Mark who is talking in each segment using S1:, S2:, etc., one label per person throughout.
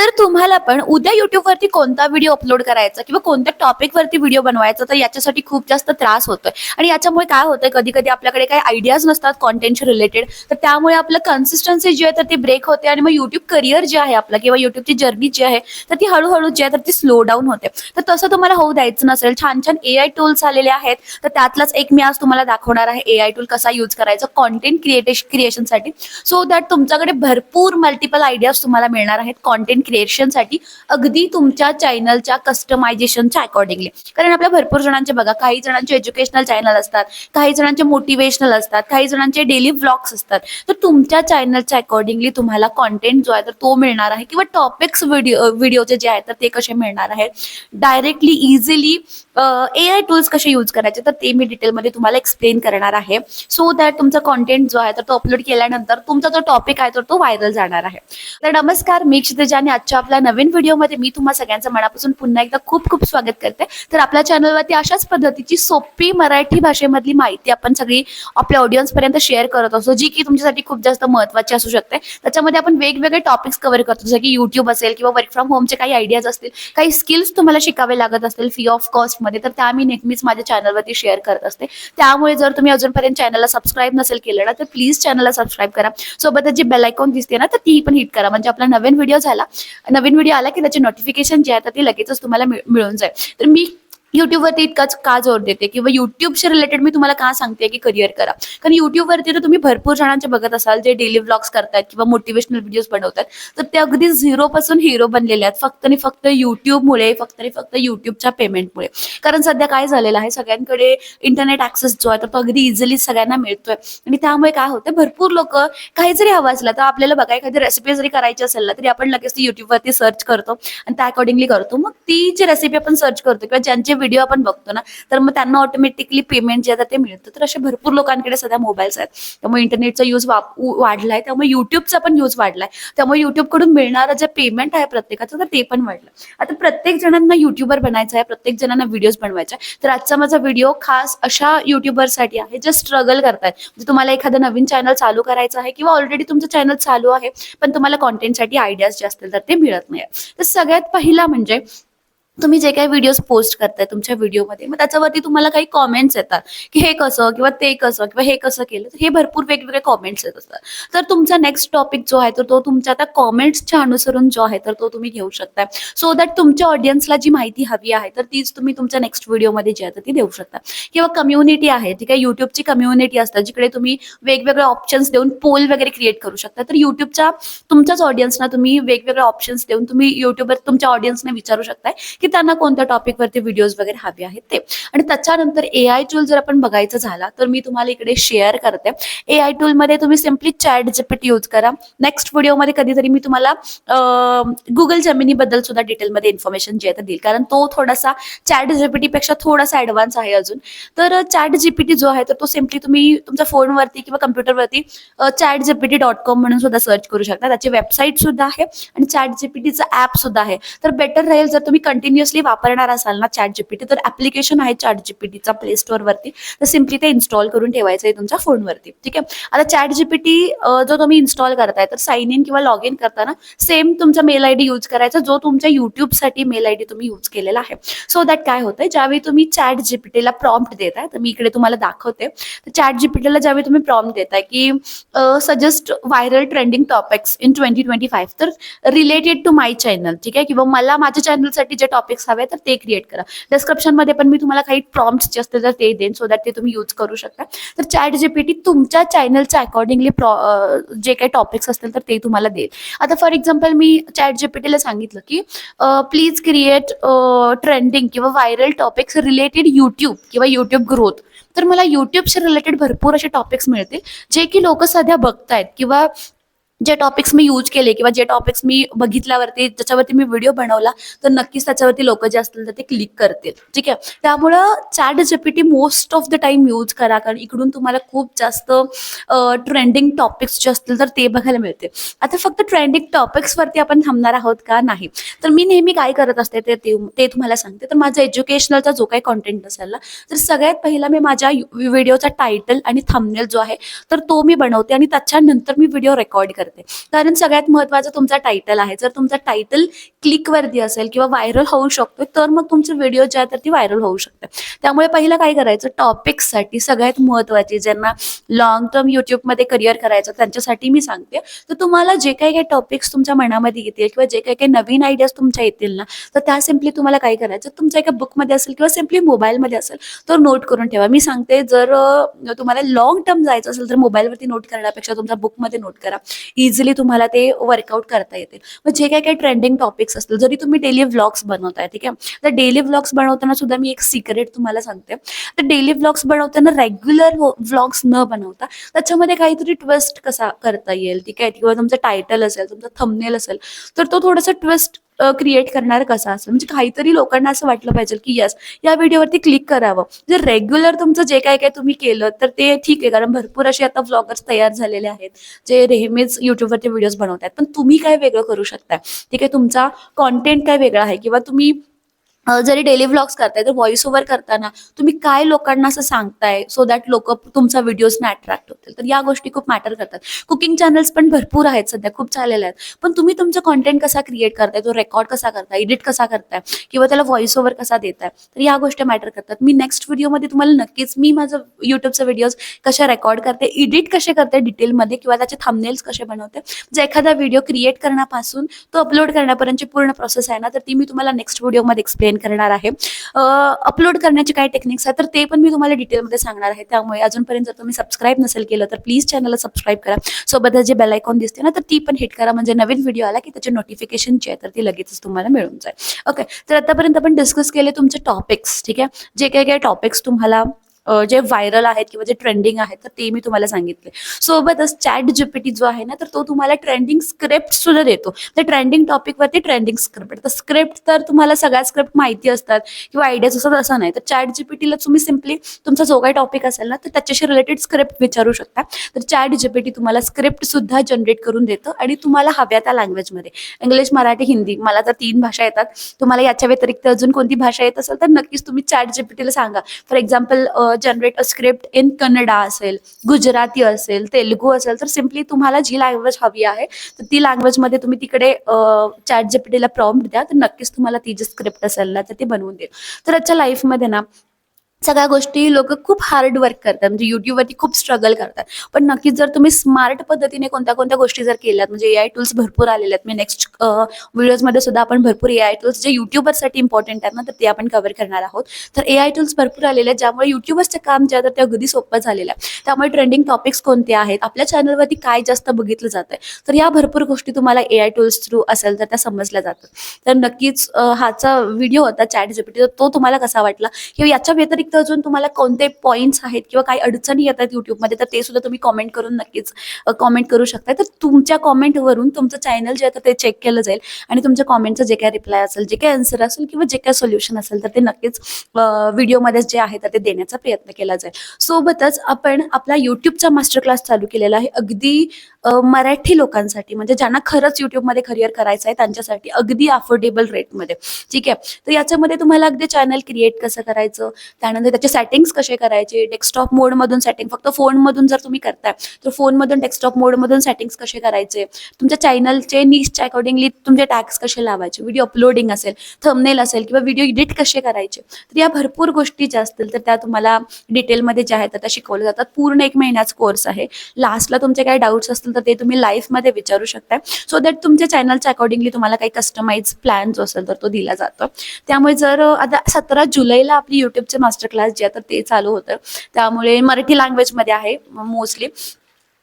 S1: तर तुम्हाला पण उद्या युट्यूबवरती कोणता व्हिडिओ अपलोड करायचा किंवा कोणत्या टॉपिकवरती व्हिडिओ बनवायचा तर याच्यासाठी खूप जास्त त्रास होतोय. आणि याच्यामुळे काय होतंय कधी कधी आपल्याकडे काही आयडियाज नसतात कॉन्टेंटशी रिलेटेड तर त्यामुळे आपलं कन्सिस्टन्सी जी आहे तर ती ब्रेक होते आणि मग युट्यूब करिअर जे आहे आपलं किंवा युट्यूबची जर्नी जी आहे तर ती हळूहळू जी आहे तर ती स्लो डाऊन होते. तर तसं तुम्हाला होऊ द्यायचं नसेल. छान छान ए आय टूल्स आलेले आहेत तर त्यातलाच एक मी आज तुम्हाला दाखवणार आहे ए आय टूल कसा यूज करायचा कॉन्टेंट क्रिएटेश क्रिएशनसाठी सो दॅट तुमच्याकडे भरपूर मल्टिपल आयडियाज तुम्हाला मिळणार आहेत कॉन्टेंट क्रिएशनसाठी अगदी तुमच्या चॅनलच्या कस्टमायझेशनच्या अकॉर्डिंगली कारण आपल्या भरपूर जणांचे बघा काही जणांचे एज्युकेशनल चॅनल असतात काही जणांचे मोटिवेशनल असतात काही जणांचे डेली व्लॉग्स असतात. तर तुमच्या चॅनलच्या अकॉर्डिंगली तुम्हाला कॉन्टेंट जो आहे तर तो मिळणार आहे. किंवा टॉपिक्स व्हिडिओ व्हिडिओचे जे आहेत तर ते कसे मिळणार आहेत directly easily A I tools कसे यूज करायचे तर ते मी डिटेलमध्ये तुम्हाला एक्सप्लेन करणार आहे. सो दॅट तुमचा कॉन्टेंट जो आहे तर तो अपलोड केल्यानंतर तुमचा जो टॉपिक आहे तर तो व्हायरल जाणार आहे. तर नमस्कार मी क्षितिजाने आणि आजच्या आपल्या नवीन व्हिडिओमध्ये मी तुम्हा सगळ्यांचं मनापासून पुन्हा एकदा खूप खूप स्वागत करते. तर आपल्या चॅनलवरती अशाच पद्धतीची सोपी मराठी भाषेमधली माहिती आपण सगळी आपल्या ऑडियन्सपर्यंत शेअर करत असतो जी की तुमच्यासाठी खूप जास्त महत्वाची असू शकते. त्याच्यामध्ये आपण वेगवेगळे टॉपिक्स कव्हर करतो जसं की युट्यूब असेल किंवा वर्क फ्रॉम होमचे काही आयडियाज असतील काही स्किल्स तुम्हाला शिकावे लागत असतील फ्री ऑफ कॉस्टमध्ये तर त्या मी नेहमीच माझ्या चॅनलवरती शेअर करत असते. त्यामुळे जर तुम्ही अजूनपर्यंत चॅनलला सबस्क्राईब नसेल केलं ना तर प्लीज चॅनलला सबस्क्राईब करा. सोबतच जी बेल आयकॉन दिसते ना तर ती पण हिट करा. म्हणजे आपला नवीन व्हिडिओ झाला नवीन व्हिडिओ आला की त्याचे नोटिफिकेशन जे आहे ते लगेचच तुम्हाला मिळून जाईल. तर मी युट्यूबवरती इतकाच का जोर देते? किंवा युट्यूबशी रिलेटेड मी तुम्हाला का सांगते की करिअर करा? कारण युट्यूबवरती तर तुम्ही भरपूर जणांचे बघत असाल जे डेली व्लॉग्स करतात किंवा मोटिवेशनल व्हिडिओज बनवतात तर ते अगदी झिरो पासून हिरो बनलेले आहेत. फक्त आणि फक्त युट्यूबमुळे फक्त आणि फक्त युट्यूबच्या पेमेंटमुळे कारण सध्या काय झालेलं आहे सगळ्यांकडे इंटरनेट ऍक्सेस जो आहे तर तो अगदी इझिली सगळ्यांना मिळतोय. आणि त्यामुळे काय होतं भरपूर लोक काही जरी हवं तर आपल्याला बघा एखादी रेसिपी जरी करायची असेल ना तरी आपण लगेच ती युट्यूबवरती सर्च करतो आणि त्या अकॉर्डिंगली करतो. मग ती जी रेसिपी आपण सर्च करतो किंवा ज्यांचे व्हिडिओ आपण बघतो ना तर मग त्यांना ऑटोमॅटिकली पेमेंट जे आता ते मिळतं. तर असे भरपूर लोकांकडे सध्या मोबाईल्स आहेत. त्यामुळे इंटरनेटचा यूज वाढलाय. त्यामुळे युट्यूबचा पण यूज वाढलाय. त्यामुळे युट्यूबकडून मिळणारं जे पेमेंट आहे प्रत्येकाचं तर ते पण वाढलं. आता प्रत्येक जणांना युट्यूबर बनायचं आहे प्रत्येक जणांना व्हिडिओज बनवायचे आहे. तर आजचा माझा व्हिडिओ खास अशा युट्यूबरसाठी आहे जे स्ट्रगल करतायत. म्हणजे तुम्हाला एखादं नवीन चॅनल चालू करायचं आहे किंवा ऑलरेडी तुमचं चॅनल चालू आहे पण तुम्हाला कॉन्टेंटसाठी आयडियाज जे असतील तर ते मिळत नाही तर सगळ्यात पहिला म्हणजे तुम्ही जे काही व्हिडिओज पोस्ट करताय तुमच्या व्हिडिओमध्ये मग त्याच्यावरती तुम्हाला काही कॉमेंट्स येतात की हे कसं किंवा ते कसं किंवा हे कसं केलं तर हे भरपूर वेगवेगळे कॉमेंट्स येत असतात. तर तुमचा नेक्स्ट टॉपिक जो आहे तर तो तुमच्या त्या कॉमेंट्सच्या अनुसरून जो आहे तर तो तुम्ही घेऊ शकता सो दॅट तुमच्या ऑडियन्सला जी माहिती हवी आहे तर तीच तुम्ही तुमच्या नेक्स्ट व्हिडिओमध्ये जी आहे तर ती देऊ शकता. किंवा कम्युनिटी आहे ठीक आहे युट्यूबची कम्युनिटी असतात जिकडे तुम्ही वेगवेगळे ऑप्शन्स देऊन पोल वगैरे क्रिएट करू शकता. तर युट्यूबच्या तुमच्याच ऑडियन्सना तुम्ही वेगवेगळे ऑप्शन्स देऊन तुम्ही युट्यूबवर तुमच्या ऑडियन्सने विचारू शकताय की त्यांना कोणत्या टॉपिकवरती व्हिडिओज वगैरे हवे आहेत ते. आणि त्याच्यानंतर ए आय टूल जर आपण बघायचं झाला तर मी तुम्हाला इकडे शेअर करते. ए आय टूलमध्ये तुम्ही सिम्पली चॅट जीपीटी यूज करा. नेक्स्ट व्हिडिओमध्ये कधीतरी मी तुम्हाला गुगल जमिनी बद्दल सुद्धा डिटेलमध्ये इन्फॉर्मेशन जे आहे देईल. कारण तो थोडासा चॅट जीपीटी पेक्षा थोडासा ऍडव्हान्स आहे अजून. तर चॅट जीपीटी जो आहे तर तो सिम्पली तुम्ही तुमच्या फोनवरती किंवा कम्प्युटरवरती चॅट जीपीटी डॉट कॉम म्हणून सुद्धा सर्च करू शकता. त्याची वेबसाईट सुद्धा आहे आणि चॅट जीपीटीचं ऍप सुद्धा आहे. तर बेटर राहील जर तुम्ही कंटिन्यू कंटिन्युअसली वापरणार असाल ना चॅट जीपीटी तर ऍप्लिकेशन आहे चॅट जीपीटीचा प्ले स्टोअरवरती तर सिम्पली ते इन्स्टॉल करून ठेवायचं आहे तुमच्या फोनवरती ठीक आहे? आता चॅट जीपीटी जो तुम्ही इन्स्टॉल करताय तर साइन इन किंवा लॉग इन करताना सेम तुमचा मेल आयडी यूज करायचा जो तुमच्या युट्यूबसाठी मेल आयडी तुम्ही यूज केलेला आहे. सो दॅट काय होतंय? ज्यावेळी तुम्ही चॅट जीपीटीला प्रॉम्प्ट देताय तर मी इकडे तुम्हाला दाखवते. तर चॅट जीपीटीला ज्यावेळी तुम्ही प्रॉम्प्ट देताय की suggest viral trending topics in twenty twenty five तर रिलेटेड टू माय चॅनल ठीक आहे? किंवा मला माझ्या चॅनलसाठी जे टॉपिक्स हवे तर ते क्रिएट करा. डिस्क्रिप्शनमध्ये पण मी तुम्हाला काही प्रॉम्प्ट्स जे असतील तर ते देईन सो दॅट ते तुम्ही यूज करू शकता. तर चॅट जीपीटी तुमच्या चॅनलच्या अकॉर्डिंगली जे काही टॉपिक्स असतील तर ते तुम्हाला देईल. आता फॉर एक्झाम्पल मी चॅट जीपीटीला सांगितलं की प्लीज क्रिएट ट्रेंडिंग किंवा व्हायरल टॉपिक्स रिलेटेड युट्यूब किंवा युट्यूब ग्रोथ तर मला युट्यूबशी रिलेटेड भरपूर असे टॉपिक्स मिळतील जे की लोक सध्या बघतायत किंवा जे टॉपिक्स मी यूज केले किंवा जे टॉपिक्स मी बघितल्यावरती ज्याच्यावरती मी व्हिडिओ बनवला तर नक्कीच त्याच्यावरती लोक जे असतील तर ते क्लिक करतील. ठीक आहे? त्यामुळं chat GPT most of the time use करा कारण इकडून तुम्हाला खूप जास्त ट्रेंडिंग टॉपिक्स जे असतील तर ते बघायला मिळते आता फक्त ट्रेंडिंग टॉपिक्सवरती आपण थांबणार आहोत का? नाही. तर मी नेहमी काय करत असते ते ते ते तुम्हाला सांगते. तर माझा एज्युकेशनलचा जो काही कॉन्टेंट असेल ना तर सगळ्यात पहिला मी माझ्या व्हिडिओचा टायटल आणि थंबनेल जो आहे तर तो मी बनवते आणि त्याच्यानंतर मी व्हिडिओ रेकॉर्ड करते. करते. कारण सगळ्यात महत्त्वाचं तुमचा टायटल आहे. जर तुमचा टायटल क्लिकवरती असेल किंवा व्हायरल होऊ शकतो तर मग तुमचे व्हिडिओ जे आहे तर ती व्हायरल होऊ शकते त्यामुळे पहिलं काय करायचं? टॉपिक्ससाठी सगळ्यात महत्त्वाचे ज्यांना लॉंग टर्म युट्यूबमध्ये करिअर करायचं त्यांच्यासाठी मी सांगते. तर तुम्हाला जे काही काही टॉपिक्स तुमच्या मनामध्ये येतील किंवा जे काही काही नवीन आयडियाज तुमच्या येतील ना तर त्या सिम्पली तुम्हाला काय करायचं? तुमच्या एका बुकमध्ये असेल किंवा सिम्पली मोबाईलमध्ये असेल तर नोट करून ठेवा. मी सांगते जर तुम्हाला लॉंग टर्म जायचं असेल तर मोबाईलवरती नोट करण्यापेक्षा तुमच्या बुकमध्ये नोट करा. इझिली तुम्हाला ते वर्कआउट करता येतील. मग जे काही काही ट्रेंडिंग टॉपिक्स असतील जरी तुम्ही डेली व्लॉग्स बनवताय ठीक आहे? तर डेली व्लॉग्स बनवताना सुद्धा मी एक सिक्रेट तुम्हाला सांगते. तर डेली व्लॉग्स बनवताना रेग्युलर व्लॉग्स न बनवता त्याच्यामध्ये काहीतरी ट्विस्ट कसा करता येईल ठीक आहे? किंवा तुमचं टायटल असेल तुमचा थंबनेल असेल तर तो थोडासा ट्विस्ट क्रिएट करणार कसा असेल म्हणजे काहीतरी लोकांना असं वाटलं पाहिजे की यस या व्हिडिओवरती क्लिक करावं. जर रेग्युलर तुमचं जे काय काय तुम्ही केलं तर ते ठीक आहे कारण भरपूर असे आता ब्लॉगर्स तयार झालेले आहेत जे नेहमीच युट्यूबवरती व्हिडिओज बनवतात पण तुम्ही काय वेगळं करू शकता ठीक आहे तुमचा कॉन्टेंट काय वेगळा आहे? किंवा तुम्ही जरी डेली व्लॉग्स करताय तर व्हॉइस ओव्हर करताना तुम्ही काय लोकांना असं सांगताय सो दॅट लोक तुमचा व्हिडिओजना अट्रॅक्ट होतील? तर या गोष्टी खूप मॅटर करतात. कुकिंग चॅनल्स पण भरपूर आहेत सध्या खूप चाललेले आहेत. पण तुम्ही तुमचा कॉन्टेंट कसा क्रिएट करताय? तो रेकॉर्ड कसा करताय? एडिट कसा करताय? किंवा त्याला व्हॉइस ओव्हर कसा देताय? तर या गोष्टी मॅटर करतात. मी नेक्स्ट व्हिडिओमध्ये तुम्हाला नक्कीच मी माझं युट्यूबचे व्हिडिओज कशा रेकॉर्ड करते एडिट कसे करते डिटेलमध्ये किंवा त्याचे थंबनेल्स कसे बनवते जे एखादा व्हिडिओ क्रिएट करण्यापासून तो अपलोड करण्यापर्यंतची पूर्ण प्रोसेस आहे ना तर ती मी तुम्हाला नेक्स्ट व्हिडिओमध्ये एक्सप्लेन करणार आहे. अपलोड करण्याचे काय टेक्निक्स आहेत तर ते पण मी तुम्हाला डिटेलमध्ये सांगणार आहे. त्यामुळे अजूनपर्यंत जर तुम्ही सबस्क्राईब नसेल केलं तर प्लीज चॅनलला सबस्क्राईब करा. सोबतच जे बेल आयकॉन दिसते ना तर ती पण हिट करा. म्हणजे नवीन व्हिडिओ आला की त्याचे नोटिफिकेशन जे आहे तर ती लगेचच तुम्हाला मिळून जाईल. ओके तर आतापर्यंत आपण डिस्कस केले तुमचे टॉपिक्स ठीक आहे? जे काही काही टॉपिक्स तुम्हाला जे व्हायरल आहेत किंवा जे ट्रेंडिंग आहेत तर ते मी तुम्हाला सांगितले. सोबतच चॅट जीपीटी जो आहे ना तर तो तुम्हाला ट्रेंडिंग स्क्रिप्ट सुद्धा देतो. म्हणजे तर ट्रेंडिंग टॉपिकवरती ट्रेंडिंग स्क्रिप्ट तर स्क्रिप्ट तर तुम्हाला सगळ्या स्क्रिप्ट माहिती असतात किंवा आयडियाज असतात असं नाही. तर चॅट जीपीटीला तुम्ही सिम्पली तुमचा जो काही टॉपिक असेल ना तर त्याच्याशी रिलेटेड स्क्रिप्ट विचारू शकता. तर चॅट जीपीटी तुम्हाला स्क्रिप्ट सुद्धा जनरेट करून देतं आणि तुम्हाला हव्या त्या लँग्वेजमध्ये इंग्लिश मराठी हिंदी मला तर तीन भाषा येतात. तुम्हाला याच्या व्यतिरिक्त अजून कोणती भाषा येत असेल तर नक्कीच तुम्ही चॅट जीपीटीला सांगा. For example generate a script in Kannada असेल गुजराती असेल तेलुगू असेल तर सिम्पली तुम्हाला जी लँग्वेज हवी आहे तर ती लँग्वेजमध्ये तुम्ही तिकडे चॅट जीपीटीला प्रॉम्प्ट द्या तर नक्कीच तुम्हाला ती जी स्क्रिप्ट असेल ना तर ती बनवून देईल. तर आजच्या लाईफमध्ये ना सगळ्या गोष्टी लोक खूप हार्ड वर्क करतात. म्हणजे युट्यूबवरती खूप स्ट्रगल करतात. पण नक्कीच जर तुम्ही स्मार्ट पद्धतीने कोणत्या कोणत्या गोष्टी जर केल्यात म्हणजे ए आय टूल्स भरपूर आलेले आहेत. मी नेक्स्ट व्हिडिओजमध्ये सुद्धा आपण भरपूर ए आय टूल्स जे युट्यूबरसाठी इम्पॉर्टंट आहेत ना तर ते आपण कव्हर करणार आहोत. तर ए आय टूल्स भरपूर आलेले आहेत ज्यामुळे युट्यूबर्सचं काम जे आहे तर ते अगदी सोपं झालेलं आहे. त्यामुळे ट्रेंडिंग टॉपिक्स कोणते आहेत? आपल्या चॅनलवरती काय जास्त बघितलं जातं तर या भरपूर गोष्टी तुम्हाला ए आय टूल्स थ्रू असेल तर त्या समजल्या जातात. तर नक्कीच हाचा व्हिडिओ होता चॅट जीपीटी तो तुम्हाला कसा वाटला? किंवा याच्या व्यतिरिक्त अजून तुम्हाला कोणते पॉईंट्स आहेत किंवा काही अडचणी येतात युट्यूबमध्ये तर ते सुद्धा तुम्ही कॉमेंट करून नक्कीच कॉमेंट करू शकता तर तुमच्या कॉमेंटवरून तुमचं चॅनल जे आहे तर ते चेक केलं जाईल आणि तुमच्या कॉमेंटचं जे काय रिप्लाय असेल जे काय आन्सर असेल किंवा जे काय सोल्युशन असेल तर ते नक्कीच व्हिडिओमध्ये जे आहे तर ते देण्याचा प्रयत्न केला जाईल. सोबतच आपण आपला युट्यूबचा मास्टर क्लास चालू केलेला आहे. अगदी मराठी लोकांसाठी म्हणजे ज्यांना खरंच युट्यूबमध्ये करिअर करायचं आहे त्यांच्यासाठी अगदी अफोर्डेबल रेटमध्ये ठीक आहे? तर याच्यामध्ये तुम्हाला अगदी चॅनल क्रिएट कसं करायचं? त्यानंतर म्हणजे त्याचे सेटिंग्स कसे करायचे? डेस्कटॉप मोडमधून सेटिंग फक्त फोनमधून जर तुम्ही करताय तर फोनमधून डेस्कटॉप मोडमधून सेटिंग्स कसे करायचे? तुमच्या चॅनलचे नीजच्या अकॉर्डिंगली तुमचे टॅक्स कसे लावायचे? व्हिडिओ अपलोडिंग असेल थंबनेल असेल किंवा व्हिडिओ एडिट कसे करायचे? तर या भरपूर गोष्टी ज्या असतील तर त्या तुम्हाला डिटेलमध्ये ज्या आहेत तर त्या शिकवल्या जातात. पूर्ण एक महिन्याचा कोर्स आहे. लास्टला तुमचे काही डाऊट्स असतील तर ते तुम्ही लाईफमध्ये विचारू शकता सो दॅट तुमच्या चॅनलच्या अकॉर्डिंगली तुम्हाला काही कस्टमाइज प्लॅन जो असेल तर तो दिला जातो. त्यामुळे जर आता सतरा जुलैला आपली युट्यूबचे मास्टर क्लास जे आता ते चालू होतं. त्यामुळे मराठी लँग्वेजमध्ये आहे मोस्टली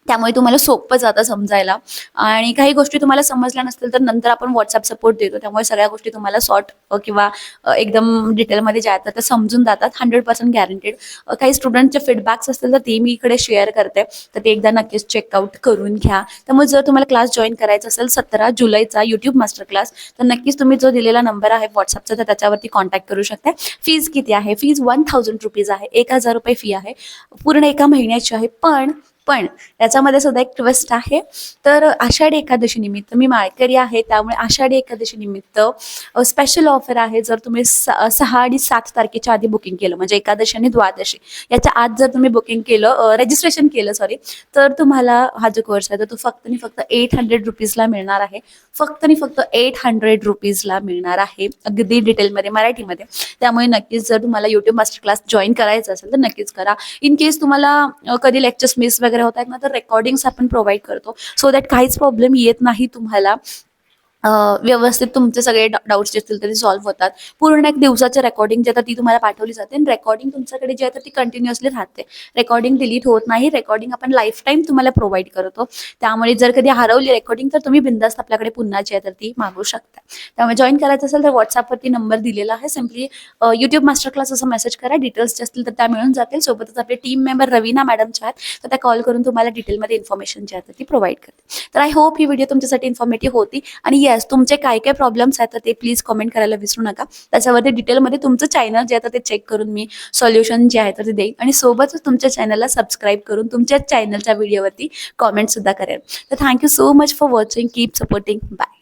S1: त्यामुळे तुम्हाला सोपं जातं समजायला. आणि काही गोष्टी तुम्हाला समजल्या नसतील तर नंतर आपण व्हॉट्सअप सपोर्ट देतो. त्यामुळे सगळ्या गोष्टी तुम्हाला सॉर्ट किंवा एकदम डिटेलमध्ये ज्या येतात तर त्या समजून जातात. हंड्रेड पर्सेंट गॅरंटेड काही स्टुडंटचे फीडबॅक्स असतील तर ते मी इकडे शेअर करते. तर ते एकदा नक्कीच चेकआउट करून घ्या. त्यामुळे जर तुम्हाला क्लास जॉईन करायचा असेल सतरा जुलैचा युट्यूब मास्टर क्लास तर नक्कीच तुम्ही जो दिलेला नंबर आहे व्हॉट्सअपचा तर त्याच्यावरती कॉन्टॅक्ट करू शकता. फीज किती आहे? फीज वन थाउजंड रुपीज आहे. एक हजार रुपये फी आहे. पूर्ण एका महिन्याची आहे. पण पण याच्यामध्ये सुद्धा एक ट्विस्ट आहे. तर आषाढी एकादशी निमित्त मी माळकरी आहे त्यामुळे आषाढी एकादशी निमित्त स्पेशल ऑफर आहे जर तुम्ही स- सहा आणि सात तारखेच्या आधी बुकिंग केलं म्हणजे एकादशी आणि द्वादशी. याच्या आत जर तुम्ही बुकिंग केलं रजिस्ट्रेशन केलं सॉरी तर तुम्हाला हा जो कोर्स आहे तर तो फक्त आणि फक्त एट हंड्रेड रुपीजला मिळणार आहे. फक्त आणि फक्त एट हंड्रेड रुपीजला मिळणार आहे अगदी डिटेलमध्ये मराठीमध्ये. त्यामुळे नक्कीच जर तुम्हाला युट्यूब मास्टर क्लास जॉईन करायचं असेल तर नक्कीच करा. इन केस तुम्हाला कधी लेक्चर्स मिस वगैरे होत आहेत ना तर रेकॉर्डिंग्स आपण प्रोव्हाइड करतो. सो दॅट काहीच प्रॉब्लेम येत नाही तुम्हाला. व्यवस्थित तुमचे सगळे डाऊट्स जे असतील ते सॉल्व्ह होतात. पूर्ण एक दिवसाच्या रेकॉर्डिंग जे आता ती तुम्हाला पाठवली जाते आणि रेकॉर्डिंग तुमच्याकडे जी आहे तर ती कंटिन्युअसली राहते. रेकॉर्डिंग डिलीट होत नाही रेकॉर्डिंग आपण लाईफ टाईम तुम्हाला प्रोव्हाइड करतो. त्यामुळे जर कधी हरवली रेकॉर्डिंग तर तुम्ही बिंदास्त आपल्याकडे पुन्हा जी आहे तर ती मागवू शकता. त्यामुळे जॉईन करायचं असेल तर व्हॉट्सअपवरती नंबर दिलेला आहे. सिम्पली युट्यूब मास्टर क्लास असं मेसेज करा. डिटेल्स जे असतील तर त्या मिळून जातील. सोबतच आपले टीम मेंबर रवीना मॅडमच्या आहेत तर त्या कॉल करून तुम्हाला डिटेलमध्ये इन्फॉर्मेशन जी आहे ती प्रोव्हाइड करते तर आय होप ही व्हिडिओ तुमच्यासाठी इन्फॉर्मेटिव्ह होती आणि येस तुमचे काय काय प्रॉब्लेम्स आहेत ते प्लीज कमेंट करायला विसरू नका. त्याच्यावरती डिटेलमध्ये तुमचं चॅनल जे आहे ते चेक करून मी सोल्युशन जे आहे तर ते देईन. आणि सोबतच तुमच्या चॅनलला सबस्क्राईब करून तुमच्या चॅनलच्या व्हिडिओवरती कॉमेंट सुद्धा करेल तर thank you so much for watching keep supporting bye